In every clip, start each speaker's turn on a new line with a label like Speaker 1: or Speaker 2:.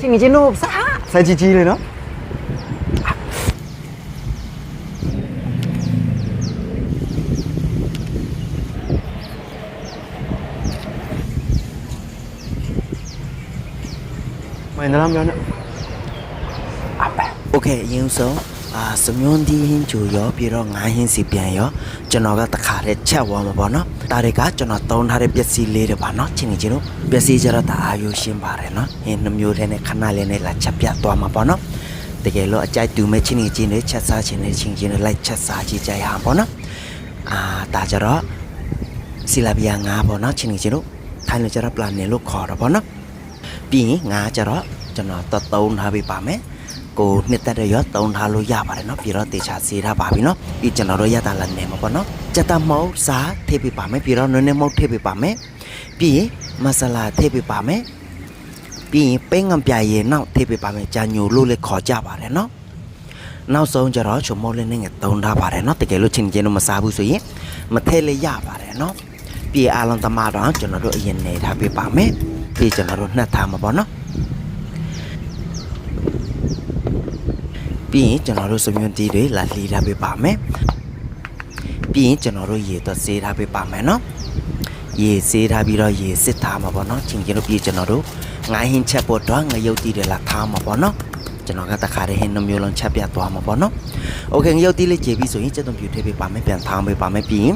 Speaker 1: ချင်းချင်းတို့စားဆန်းကြီးကြီးလေနော်မင်းတို့မျိုးနဲ့အပ
Speaker 2: โอเคအရင်ဆုံး အာစမြွန်ဒီဟင်းချိုရောပြီးတော့ငါးဟင်းစီပြန်ရောကျွန်တော်ကတခါတည်းချက်ဝါမှာပေါ့နော်ဒါတွေကကျွန်တော်တုံးထားတဲ့ပစ္စည်းလေးတွေပါနော်ချင်းချင်းချင်းတို့ပစ္စည်းကြတော့ဒါအာယူရှင်းပါတယ်နော်ဟင်းနှမျိုးထဲနဲ့ခဏလေးနဲ့လာချက်ပြသွားမှာပေါ့နော်တကယ်လို့အကြိုက်တူမဲ့ချင်းချင်းတွေချက်စားချင်းတွေချင်းချင်းတွေလိုက်ချက်စားကြည့်ကြရအောင်ပေါ့နော်အာဒါကြတော့ဆီလာဘီယာငါးပေါ့နော်ချင်းချင်းတို့ထိုင်းလို့ကြတော့ပလန်နယ်လို့ခေါ်တော့ပေါ့နော်ပြီးရင်ငါကြတော့ကျွန်တော်တသုံးထားပေးပါမယ် ကိုနှစ်သက်တဲ့ရောတုံထားလို့ရပါတယ်နော်ပြီးတော့တေချာစေထားပါပြီနော်ဒီကျွန်တော်တို့ရတာလည်းနေမှာပေါ့နော်ကြက်တမောက်စာထည့်ပေးပါမယ်ပြီးတော့နွေးနွေးမောက်ထည့်ပေးပါမယ်ပြီးရင်မဆလာထည့်ပေးပါမယ်ပြီးရင်ပဲငံပြရေနောက်ထည့်ပေးပါမယ်ကြာညိုလို့လည်းခေါ်ကြပါတယ်နော်နောက်ဆုံးကျတော့ချုံမောလေးနဲ့ငယ်တုံထားပါတယ်နော်တကယ်လို့ချင်းချင်းတော့မစားဘူးဆိုရင်မထည့်လည်းရပါတယ်နော်ပြေအားလုံးသမားတော့ကျွန်တော်တို့အရင်နေထားပေးပါမယ်ပြေကျွန်တော်တို့နှက်ထားမှာပေါ့နော် ပြီးရင်ကျွန်တော်တို့စမြွန်တီးတွေလာလှီထားပေးပါမယ်ပြီးရင်ကျွန်တော်တို့ရေသွက်ဆေးထားပေးပါမယ်နော်ရေဆေးထားပြီးတော့ရေစစ်ထားမှာပေါ့နော်ချင်းကျင်တို့ပြီးကျွန်တော်တို့ငိုင်းဟင်းချက်ပေါ်တော့ငရုတ်တီးတွေလာထားမှာပေါ့နော်ကျွန်တော်ကတခါတည်းဟင်းနှမျိုးလုံးချက်ပြသွားမှာပေါ့နော်။ Okay ငရုတ်တီးလေးကြေပြီးဆိုရင်ကျက်သွန်ပြူထည့်ပေးပါမယ်ပြန်ထောင်းပေးပါမယ်ပြီးရင်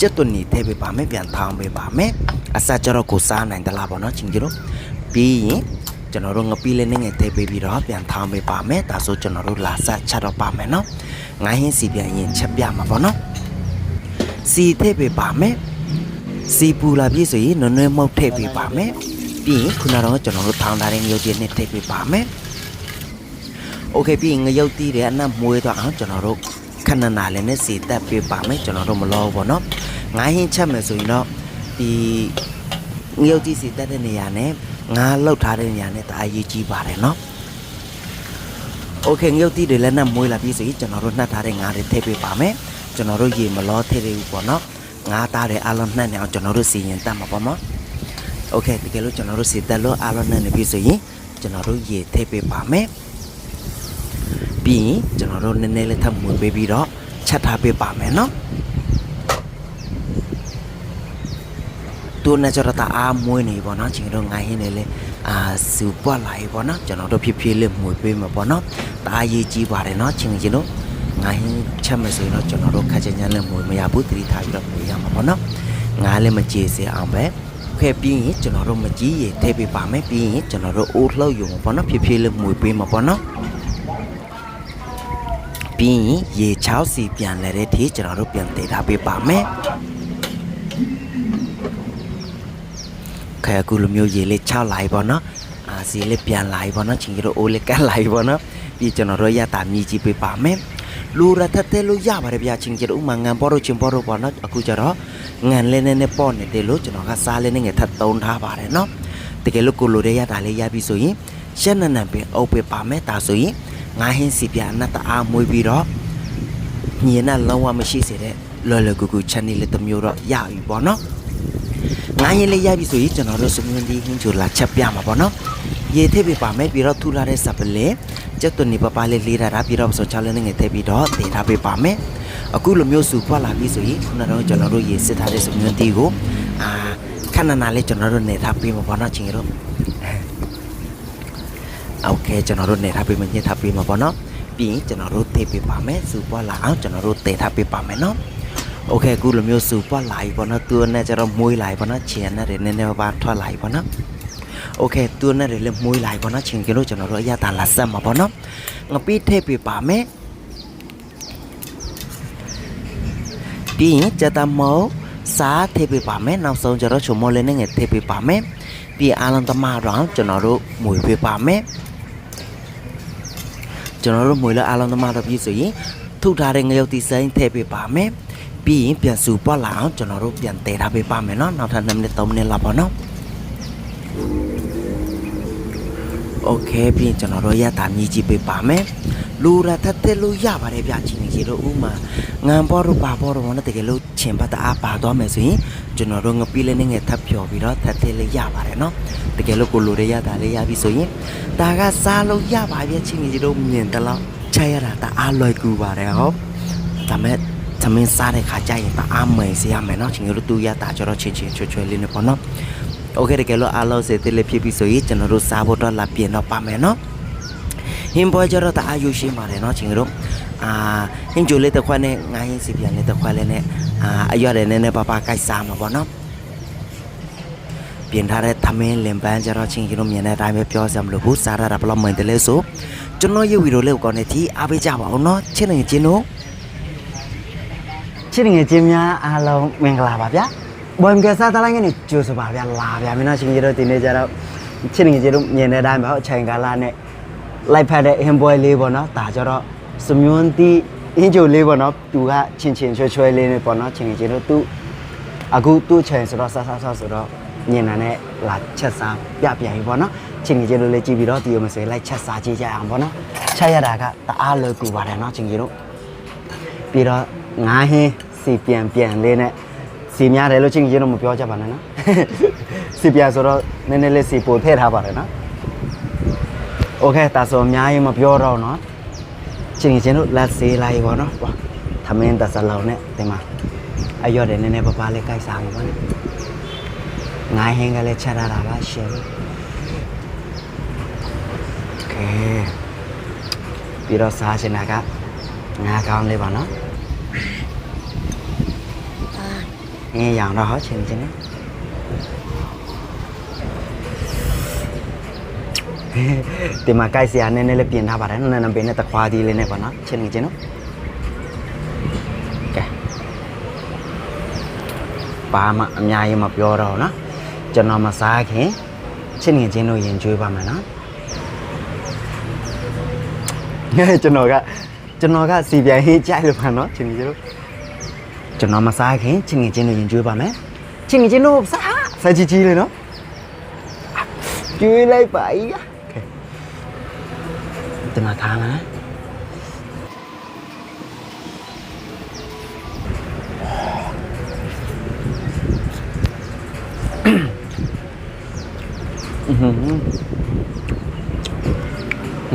Speaker 2: ကျက်သွန်နေထည့်ပေးပါမယ်ပြန်ထောင်းပေးပါမယ်။အစကျတော့ကိုစားနိုင်တလားပေါ့နော်ချင်းကြီးတို့။ပြီးရင် ကျွန်တော်တို့ငပီးလေးနဲ့ငယ်သေးပေးပြီးတော့ပြန်ထောင်းပေးပါမယ်ဒါဆိုကျွန်တော်တို့လာဆက်ချက်တော့ပါမယ်နော်ငိုင်းဟင်းစီပြန်ရင်ချက်ပြမှာပေါ့နော်စီထည့်ပေးပါမယ်စီပူလာပြည့်ဆိုရင်နွနွဲမုတ်ထည့်ပေးပါမယ်ပြီးရင်ခုနကတော့ကျွန်တော်တို့ထောင်းထားတဲ့ငရုတ်ကြီးနဲ့ထည့်ပေးပါမယ်โอเคပြီးရင်ငရုတ်တီးတဲ့အနက်မွေးတော့အောင်ကျွန်တော်တို့ခဏနာလေးနဲ့စီတက်ပေးပါမယ်ကျွန်တော်တို့မလောဘူးပေါ့နော်ငိုင်းဟင်းချက်မယ်ဆိုရင်တော့ဒီ ငရုတ်တီးစီတက်တဲ့နေရာနဲ့ ငါလှုပ်ထားတဲ့နေရာနဲ့ဒါအရေးကြီးပါတယ်เนาะโอเคငုတ်တီတွေလည်းနဲ့မွေးလာပြီဆိုရင်ကျွန်တော်တို့နှက်ထားတဲ့ငါးတွေထည့်ပေးပါမယ်ကျွန်တော်တို့ရေမလောထည့်ရဘူးပေါ့เนาะငါးသားတွေအလုံးနှက်နေအောင်ကျွန်တော်တို့စီရင်တတ်မှာပေါ့နော်โอเคတကယ်လို့ကျွန်တော်တို့စီတက်လို့အလုံးနှက်နေပြီဆိုရင်ကျွန်တော်တို့ရေထည့်ပေးပါမယ်ပြီးရင်ကျွန်တော်တို့နည်းနည်းလေးထပ်မွေးပေးပြီးတော့ချက်ထားပေးပါမယ် เนาะ တူနဲ့ကျတော့တအားမွေးနေပေါ့နော်ချင်းတို့ငိုင်းရင်းနေလေအာစူပွက်လာရေပေါ့နော်ကျွန်တော်တို့ဖြည်းဖြည်းလေးမွေပေးမှာပေါ့နော်တအားရေးကြီးပါတယ်နော်ချင်းချင်းတို့ငိုင်းချက်မယ်ဆိုရင်တော့ကျွန်တော်တို့ခက်ချင်ချမ်းလည်းမွေမရဘူးတတိထားပြီးတော့မွေရမှာပေါ့နော်ငါလည်းမကြေစေအောင်ပဲခဲ့ပြီးရင်ကျွန်တော်တို့မကြီးရေထည့်ပေးပါမယ်ပြီးရင်ကျွန်တော်တို့အိုးလှုပ်ယူမှာပေါ့နော်ဖြည်းဖြည်းလေးမွေပေးမှာပေါ့နော်ပြီးရင်ရေချောက်စီပြန်လဲတဲ့ထိကျွန်တော်တို့ပြန်တည်ထားပေးပါမယ် ခဲအခုလိုမျိုးရေလေးချလိုက်ပါတော့အာစီလေးပြန်လိုက်ပါတော့ချင်းကြီးတို့အိုးလေးကတ်လိုက်ပါတော့ပြီးကျွန်တော်တို့ရတာမြည်ကြည့်ပေးပါမယ်လူရထက်တဲလို့ရပါတယ်ဗျာချင်းကြီးတို့ဥမာငံပေါ်တော့ချင်းပေါ်တော့ပါတော့အခုကျတော့ငံလေးနဲ့နဲ့ပေါ့နေတယ်လို့ကျွန်တော်ကစားလေးနဲ့ငယ်ထပ်သုံးထားပါတယ်နော်တကယ်လို့ကိုလိုတဲ့ရတာလေးရပြီဆိုရင်ရှက်နနန်ပင်အုပ်ပေးပါမယ်ဒါဆိုရင်ငါဟင်းစီပြအနတ်တအားမွေးပြီးတော့ညင်နဲ့လုံးဝမရှိစေတဲ့လော်လော်ကူကူ channel လေးတစ်မျိုးတော့ရပြီပေါ့နော် ငါရင်လေးရိုက်ပြီဆိုရင်ကျွန်တော်တို့စမြင်းဒီဟင်းချိုလာချက်ပြမှာပေါ့နော်ရေထည့်ပေးပါမယ်ပြီးတော့ထူလာတဲ့စပလေကျက်သွန်နေပပလေးလေးထားတာပြီးတော့ဆိုချလေးနဲ့ငယ်ထည့်ပြီးတော့တည်ထားပေးပါမယ်အခုလိုမျိုးစုဖွက်လာပြီဆိုရင်ခုနကတော့ကျွန်တော်တို့ရေစစ်ထားတဲ့စမြင်းဒီကိုအာခဏနာလေးကျွန်တော်တို့နေထားပေးမှာပေါ့နော်ချင်းတို့โอเคကျွန်တော်တို့နေထားပေးမယ်ညှစ်ထားပေးမှာပေါ့နော်ပြီးရင်ကျွန်တော်တို့ထည့်ပေးပါမယ်စုဖွက်လာအောင်ကျွန်တော်တို့တည်ထားပေးပါမယ်နော် โอเคအခုလိုမျိုးစူပွက်လာပြီပေါ့နော်သူနဲ့ကျတော့မွေးလာပြီပေါ့နော်ချင်နဲ့တွေနည်းနည်းပါးပါးထွက်လာပြီပေါ့နော်โอเคသူနဲ့တွေလည်းမွေးလာပြီပေါ့နော်ချင်ကလို့ကျွန်တော်တို့အရသာလာဆက်မှာပေါ့နော်ငပိထည့်ပေးပါမယ်ပြီးရင်ကြက်တမောစားထည့်ပေးပါမယ်နောက်ဆုံးကျတော့ချုံမောလေးနဲ့ငယ်ထည့်ပေးပါမယ်ပြီးအားလုံးသမားတော့ကျွန်တော်တို့မွေပေးပါမယ်ကျွန်တော်တို့မွေလဲအားလုံးသမားတော့ပြီဆိုရင်ထုထားတဲ့ငရုတ်တီစိမ်းထည့်ပေးပါမယ် ပြီးရင်ပြန်စုပွက်လာအောင်ကျွန်တော်တို့ပြန်တည်ထားပေးပါမယ်เนาะနောက်ထပ်2မိနစ်3မိနစ်လောက်ပေါ့เนาะ โอเคပြီးရင်ကျွန်တော်တို့ရတာမြည်ကြည့်ပေးပါမယ်လူရထက်တဲ့လို့ရပါတယ်ဗျချင်းနေကြီးတို့ဥမာငံပေါ်တော့ပါပေါ်တော့မနဲ့တကယ်လို့ချင်ပတ်တအားပါသွားမယ်ဆိုရင်ကျွန်တော်တို့ငပီးလေးနဲ့ငယ်ထပ်ဖြော်ပြီးတော့ထက်တဲ့လေးရပါတယ်နော်တကယ်လို့ကိုလိုရရတာလေးရပြီဆိုရင်ဒါကစားလို့ရပါဗျချင်းနေကြီးတို့မြင်တယ်လို့ချရတာတအားလွယ်ကူပါတယ်ဟုတ်ဒါမဲ့ သမင်းစားတဲ့ခါကျရင်တအားမယ်စေရမယ်နော်ချင်းတို့တူရတာကျတော့ချင်းချင်းချွတ်ချွဲလေးနဲ့ပေါ့နော် โอเคတကယ်လို့အားလုံးစေတလေးဖြစ်ပြီဆိုရင်ကျွန်တော်တို့စားဖို့တော့လာပြင်တော့ပါမယ်နော်ဟင်းပွဲကြတော့တအားယူရှိပါတယ်နော်ချင်းတို့အာဟင်းဂျိုလေးတစ်ခွက်နဲ့ငါးဟင်းစီပြန်လေးတစ်ခွက်လေးနဲ့အာအရွက်လည်းနည်းနည်းပါးပါးကိုက်စားမှာပေါ့နော်ပြင်ထားတဲ့သမင်းလင်ပန်းကြတော့ချင်းတို့မြင်တဲ့အတိုင်းပဲပြောစရာမလိုဘူးစားရတာဘယ်လောက်မှန်တယ်လဲဆိုကျွန်တော်ရုပ်ဗီဒီယိုလေးကိုကောင်းနေတီအားပေးကြပါအောင်နော်ချင်းနေချင်းတို့
Speaker 1: ချစ်ငယ်ချင်းများအားလုံးမင်္ဂလာပါဗျာဘွမ်ကစားတလိုင်းကနေကြိုဆိုပါဗျာလာဗျာမင်းတို့ရှင်ကြီးတို့ဒီနေ့ကျတော့ချစ်ငယ်ချင်းတို့မြင်တဲ့အတိုင်းပဲဟုတ်အချိန်ကာလနဲ့လိုက်ဖက်တဲ့အင်ပွဲလေးပေါ့နော်ဒါကြတော့စမြွန်းတီအင်ဂျိုလေးပေါ့နော်သူကချင်းချင်းချွဲချွဲလေးနဲ့ပေါ့နော်ချင်ငယ်ချင်းတို့သူအခုသူ့ချိန်ဆိုတော့ဆဆဆဆိုတော့ညင်နာနဲ့လာချက်စားပြပြန်ပြီပေါ့နော်ချင်ငယ်ချင်းတို့လည်းကြည့်ပြီးတော့ဒီလိုမစဲလိုက်ချက်စားကြည့်ကြအောင်ပေါ့နော်ချက်ရတာကတအားလွယ်ကူပါတယ်နော်ချင်ကြီးတို့ပြီးတော့ ငါးဟင်းစီပြန်ပြန်လေးနဲ့စီများတယ်လို့ချင်းချင်းတော့မပြောကြပါနဲ့နော် စီပြန်ဆိုတော့နည်းနည်းလေးစီပို့ထည့်ထားပါတယ်နော်โอเคဒါဆိုအများကြီးမပြောတော့နော်ချင်းချင်းတို့လက်စေးလိုက်ပါနော်ဟွာသမင်းတစလောင်နဲ့ဒီမှာအရွက်တယ်နည်းနည်းပပလေးကိုက်စားမှာပါနဲ့ငါးဟင်းကလေးချက်ရတာပါရှင်โอเคပြီးတော့စားချင်တာက ငါကောင်းလေးပါနော် အင်းရောင်တော့ဟောချင်ချင်နေဒီမှာကိုက်စရာနည်းနည်းလေးပြင်ထားပါတယ်နည်းနည်းပင်နဲ့တခွားသေးလေးနဲ့ပါနော်ချင်နေချင်နော်ကဲဘာမှအများကြီးမပြောတော့ဘူးနော်ကျွန်တော်မစားခင်ချစ်နေချင်းတို့ရင်ကျွေးပါမယ်နော်ကျွန်တော်ကကျွန်တော်ကစီပြန်ဟင်းကြိုက်လို့ပါနော်ချင်းကြီးတို့ ကျွန်တော်မစားခင်ချင်းငင်ချင်းတို့ရင်ကျွေးပါမယ်ချင်းငင်ချင်းတို့စားစားကြီးကြီးလေးနော်ကျွေးလိုက်ပါကြီးကဲတင်မထားမှာ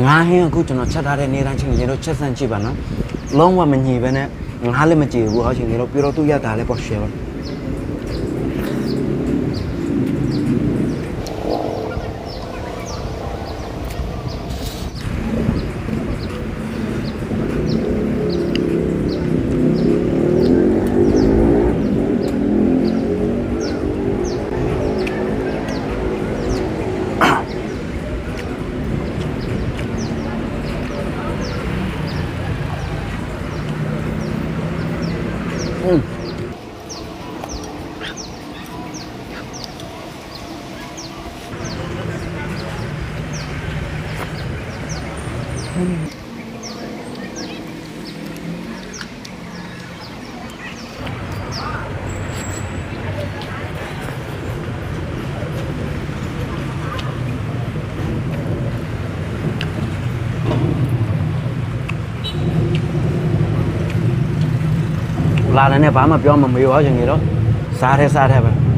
Speaker 1: ငါဟင်းအခုကျွန်တော်ချက်ထားတဲ့နေတိုင်းချင်းငင်ချင်းတို့ချက်စမ်းကြည့်ပါနော်လုံးဝမညီပဲနဲ့ ငါးလည်းမကြည့်ဘူးဟောချင်းကြီးတို့ပြီးတော့သူ့ရတာလည်းပေါ့ရှယ်ပါ လာတယ်နဲ့ဘာမှပြောမမေးပါဘူးရှင်ကြီးတော့စားတယ်စားတယ်ပဲ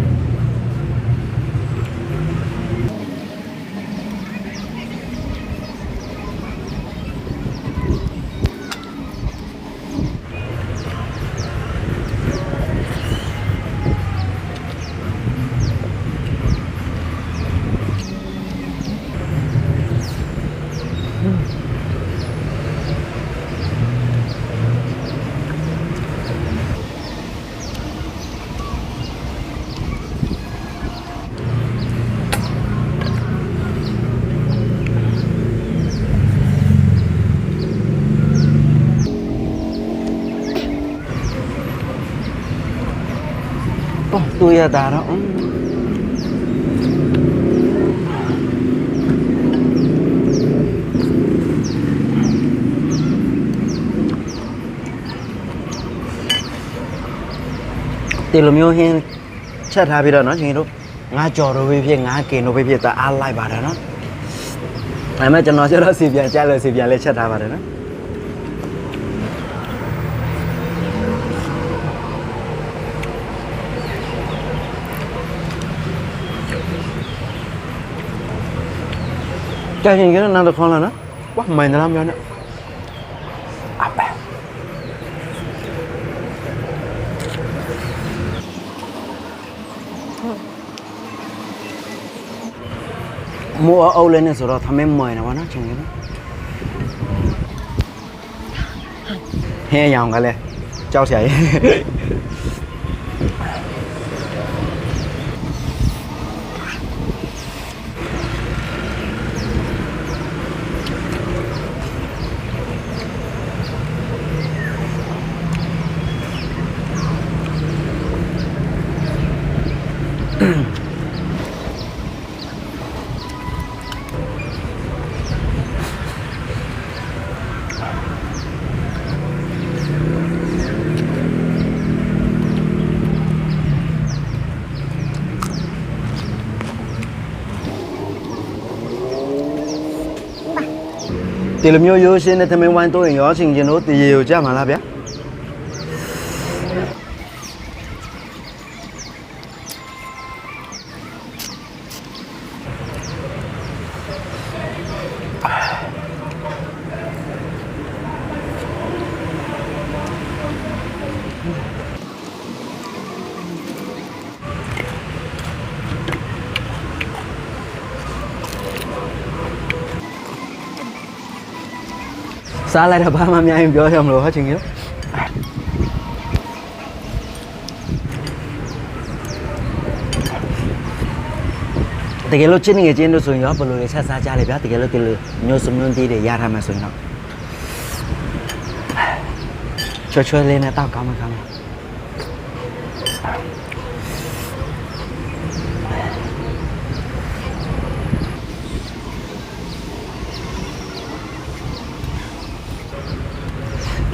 Speaker 1: Oh, tu ya taro. Thì là miêu hiên chất hai bây giờ nó chỉ lúc ngã trò rồi bây giờ ngã kì nó bây giờ ta ăn lại bà đó nó. Thầy mấy cho nó sẽ đó xịp dạ chai lời xịp dạ lấy chất hai bà đó nó. အပမိုးအုပ်လည်းနဲ့ဆိုတော့သမင်းမွိုင်းတော့ဗောနော်ချင်းကြီးနော်ဟဲရောင်က ဒီလိုမျိုးရိုးရှင်းတဲ့သမင်းဝိုင်းတိုးရင်ရောချင်းချင်းတို့တရေကိုကြမှာလားဗျာ စားလိုက်တော့ဘာမှမများရင်ပြောရမလို့ဟာချင်းကြီးတို့တကယ်လို့ချင်းငယ်ချင်းတို့ဆိုရင်ရောဘယ်လိုလဲဆက်စားကြလဲဗျာတကယ်လို့ဒီလိုမျိုးစုံမျိုးတီးတွေရထားမှဆိုရင်တော့ချွတ်ချွတ်လေးနဲ့တောက်ကောင်းမှကောင်းမှာ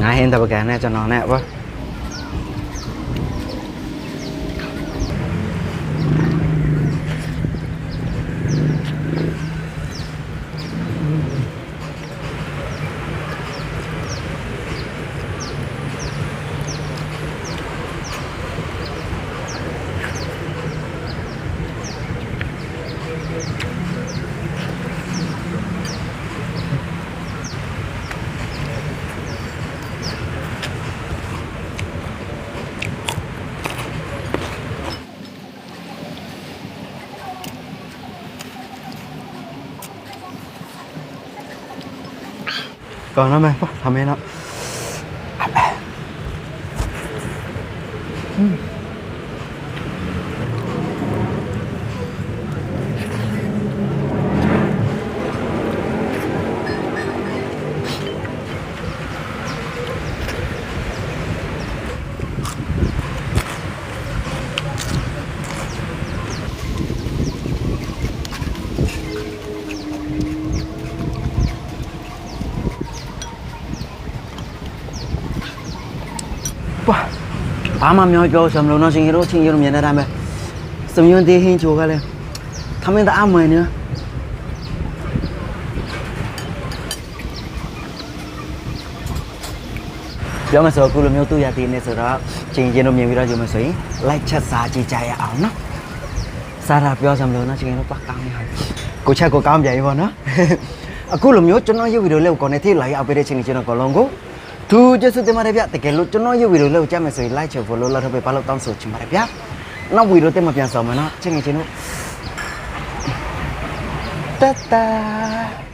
Speaker 1: ငါဟင်းတပကံနဲ့ကျွန်တော်နဲ့ ก่อนแล้วไหมทำให้นะ ဘာမှမျိုးပြောစမလို့နော်ရှင်ရောချင်းရောမြင်နေတိုင်းပဲစမယွန်းသေးဟင်းချိုကလည်းခမင်းတအားမှန်နော်ပြောမယ်ဆိုအခုလိုမျိုးသူ့ရသေးနေဆိုတော့ချင်းချင်းတို့မြင်ပြီးတော့ကြည့်မယ်ဆိုရင် like ချက်စားကြည့်ကြရအောင်နော်စားတာပြောစမလို့နော်ချင်းတို့ပတ်ကောင်းနေကိုချက်ကိုကောင်းပြန်ပြီပေါ့နော်အခုလိုမျိုးကျွန်တော်ရုပ်ဗီဒီယိုလေးကိုကောင်းနေသေးလာရအောင်ပေးတဲ့ချင်းချင်းတို့ကလုံးကို သူကျေးဇူးတင်ပါတယ်ဗျတကယ်လို့ကျွန်တော်ရုပ်ဗီဒီယိုလေးကိုကြည့်မယ်ဆိုရင် like ချ follow လောက်ထပ်ပေးပါလို့တောင်းဆိုချင်ပါတယ်ဗျနောက်ဗီဒီယိုတင်မပြန်ဆောင်မယ်နော်ချင်းချင်းတို့ Ta-da!